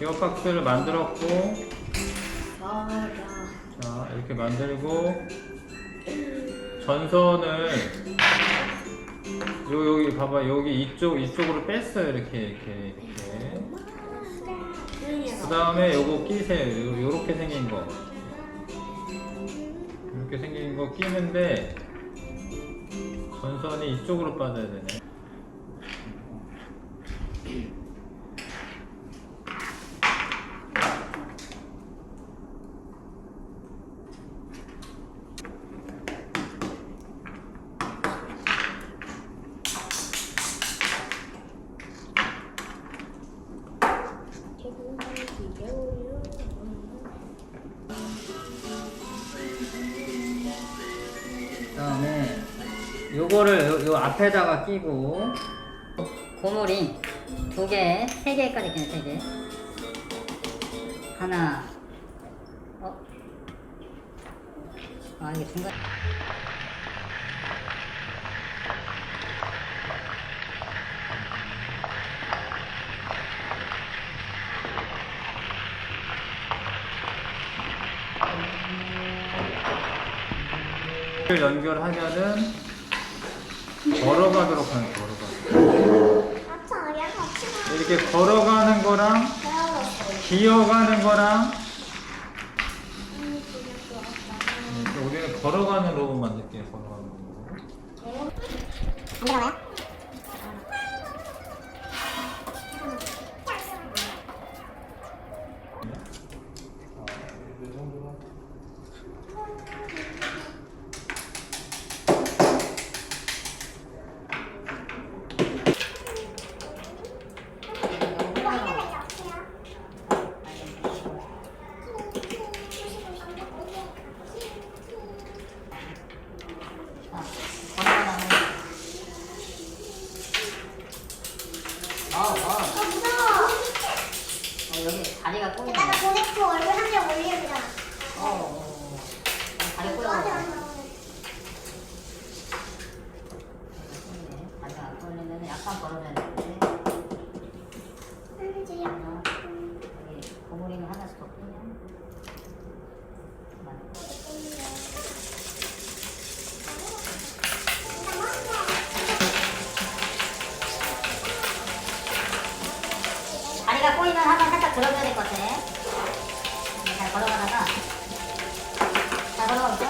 기어박스를 만들었고. 자 이렇게 만들고 전선을 요 여기 봐봐. 여기 이쪽 이쪽으로 뺐어요. 이렇게 이렇게 이렇게. 그 다음에 요거 끼세요. 요, 요렇게 생긴 거. 이렇게 생긴 거 끼는데 전선이 이쪽으로 빠져야 되네 그다음에 요거를 요, 요 앞에다가 끼고 고무링 두 개, 세 개까지 그냥 세 개. 하나. 어? 아 이게 중간. 연결하면은 걸어가도록 하는 걸어가. 이렇게 걸어가는 거랑 기어가는 거랑 음, 우리는 걸어가는 로봇 만들게요 걸어가는 로봇 안 들어가요? 다리가 꼬이네. 내가 보냈고 얼굴 한 명 올리려고. 어, 어. 어. 어 다리 꼬여. 약간 벌어져야 되는데. 응, 이제 약간. 어, 고무링을 하나씩 더 끼면. 다리가 꼬이면 한번 転ぶよねこうやってね。転がな転が